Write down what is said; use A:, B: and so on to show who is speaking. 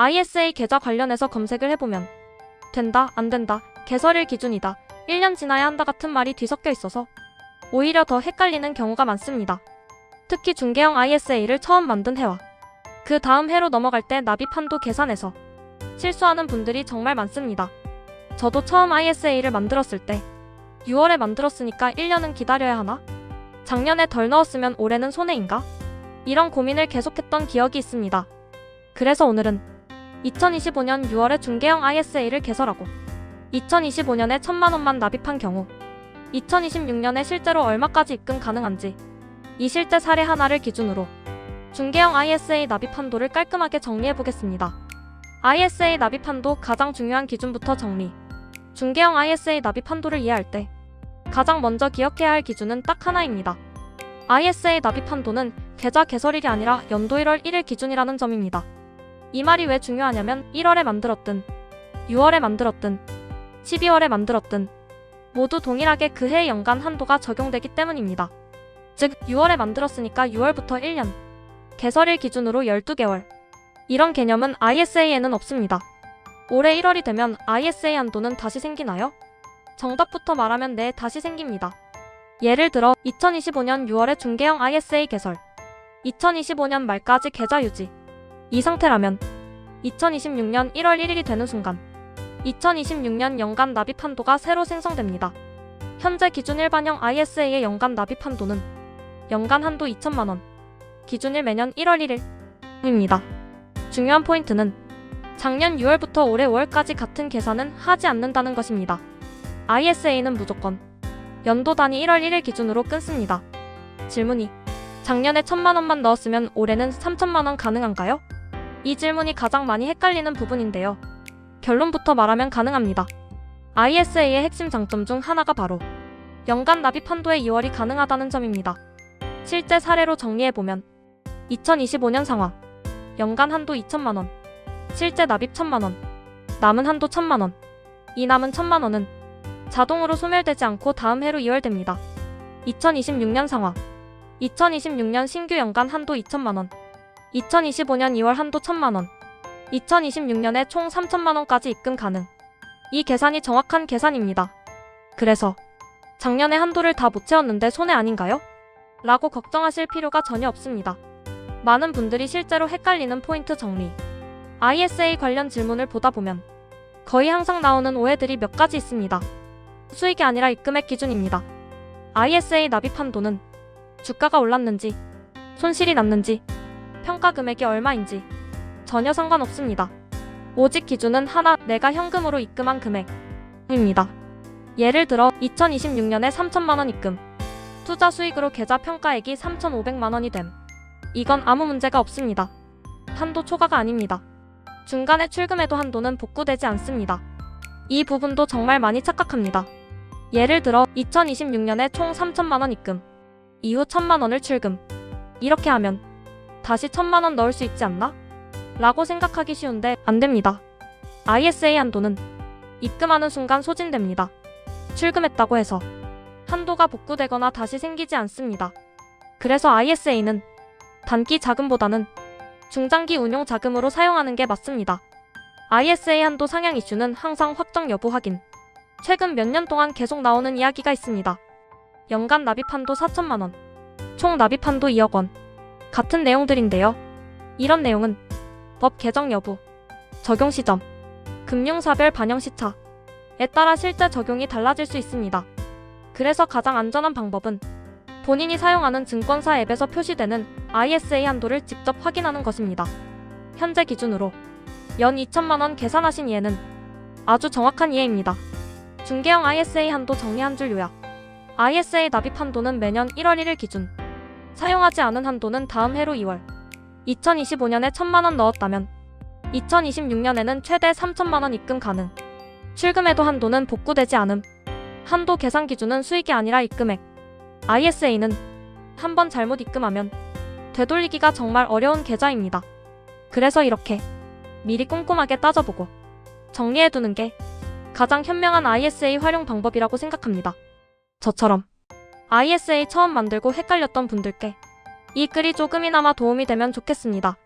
A: ISA 계좌 관련해서 검색을 해보면 된다, 안 된다, 개설일 기준이다, 1년 지나야 한다 같은 말이 뒤섞여 있어서 오히려 더 헷갈리는 경우가 많습니다. 특히 중개형 ISA를 처음 만든 해와 그 다음 해로 넘어갈 때 납입 한도 계산해서 실수하는 분들이 정말 많습니다. 저도 처음 ISA를 만들었을 때 6월에 만들었으니까 1년은 기다려야 하나? 작년에 덜 넣었으면 올해는 손해인가? 이런 고민을 계속했던 기억이 있습니다. 그래서 오늘은 2025년 6월에 중개형 ISA를 개설하고 2025년에 1천만 원만 납입한 경우 2026년에 실제로 얼마까지 입금 가능한지 이 실제 사례 하나를 기준으로 중개형 ISA 납입 한도를 깔끔하게 정리해 보겠습니다. ISA 납입 한도 가장 중요한 기준부터 정리. 중개형 ISA 납입 한도를 이해할 때 가장 먼저 기억해야 할 기준은 딱 하나입니다. ISA 납입 한도는 계좌 개설일이 아니라 연도 1월 1일 기준이라는 점입니다. 이 말이 왜 중요하냐면 1월에 만들었든 6월에 만들었든 12월에 만들었든 모두 동일하게 그해 연간 한도가 적용되기 때문입니다. 즉 6월에 만들었으니까 6월부터 1년 개설일 기준으로 12개월 이런 개념은 ISA에는 없습니다. 올해 1월이 되면 ISA 한도는 다시 생기나요? 정답부터 말하면 네, 다시 생깁니다. 예를 들어 2025년 6월에 중개형 ISA 개설, 2025년 말까지 계좌 유지. 이 상태라면 2026년 1월 1일이 되는 순간 2026년 연간 납입 한도가 새로 생성됩니다. 현재 기준 일반형 ISA의 연간 납입 한도는 연간 한도 2천만 원, 기준일 매년 1월 1일입니다. 중요한 포인트는 작년 6월부터 올해 5월까지 같은 계산은 하지 않는다는 것입니다. ISA는 무조건 연도 단위 1월 1일 기준으로 끊습니다. 질문이 작년에 1천만 원만 넣었으면 올해는 3천만 원 가능한가요? 이 질문이 가장 많이 헷갈리는 부분인데요. 결론부터 말하면 가능합니다. ISA의 핵심 장점 중 하나가 바로 연간 납입 한도의 2월이 가능하다는 점입니다. 실제 사례로 정리해보면 2025년 상황 연간 한도 2천만 원 실제 납입 1천만 원 남은 한도 1천만 원 이 남은 1천만 원은 자동으로 소멸되지 않고 다음 해로 이월됩니다. 2026년 상황 2026년 신규 연간 한도 2천만 원 2025년 2월 한도 1천만 원 2026년에 총 3천만 원까지 입금 가능 이 계산이 정확한 계산입니다. 그래서 작년에 한도를 다 못 채웠는데 손해 아닌가요? 라고 걱정하실 필요가 전혀 없습니다. 많은 분들이 실제로 헷갈리는 포인트 정리. ISA 관련 질문을 보다 보면 거의 항상 나오는 오해들이 몇 가지 있습니다. 수익이 아니라 입금액 기준입니다. ISA 납입 한도는 주가가 올랐는지, 손실이 났는지, 평가 금액이 얼마인지 전혀 상관없습니다. 오직 기준은 하나, 내가 현금으로 입금한 금액입니다. 예를 들어 2026년에 3천만 원 입금, 투자 수익으로 계좌 평가액이 3,500만 원이 됨. 이건 아무 문제가 없습니다. 한도 초과가 아닙니다. 중간에 출금해도 한도는 복구되지 않습니다. 이 부분도 정말 많이 착각합니다. 예를 들어 2026년에 총 3천만 원 입금, 이후 1천만 원을 출금. 이렇게 하면 다시 1천만 원 넣을 수 있지 않나? 라고 생각하기 쉬운데 안 됩니다. ISA 한도는 입금하는 순간 소진됩니다. 출금했다고 해서 한도가 복구되거나 다시 생기지 않습니다. 그래서 ISA는 단기 자금보다는 중장기 운용 자금으로 사용하는 게 맞습니다. ISA 한도 상향 이슈는 항상 확정 여부 확인. 최근 몇 년 동안 계속 나오는 이야기가 있습니다. 연간 납입 한도 4천만 원, 총 납입 한도 2억 원. 같은 내용들인데요. 이런 내용은 법 개정 여부, 적용 시점, 금융사별 반영 시차에 따라 실제 적용이 달라질 수 있습니다. 그래서 가장 안전한 방법은 본인이 사용하는 증권사 앱에서 표시되는 ISA 한도를 직접 확인하는 것입니다. 현재 기준으로 연 2천만 원 계산하신 이해는 아주 정확한 이해입니다. 중개형 ISA 한도 정리 한 줄 요약. ISA 납입 한도는 매년 1월 1일 기준. 사용하지 않은 한도는 다음 해로 2월. 2025년에 1천만 원 넣었다면 2026년에는 최대 3천만 원 입금 가능. 출금해도 한도는 복구되지 않음. 한도 계산 기준은 수익이 아니라 입금액. ISA는 한 번 잘못 입금하면 되돌리기가 정말 어려운 계좌입니다. 그래서 이렇게 미리 꼼꼼하게 따져보고 정리해두는 게 가장 현명한 ISA 활용 방법이라고 생각합니다. 저처럼 ISA 처음 만들고 헷갈렸던 분들께 이 글이 조금이나마 도움이 되면 좋겠습니다.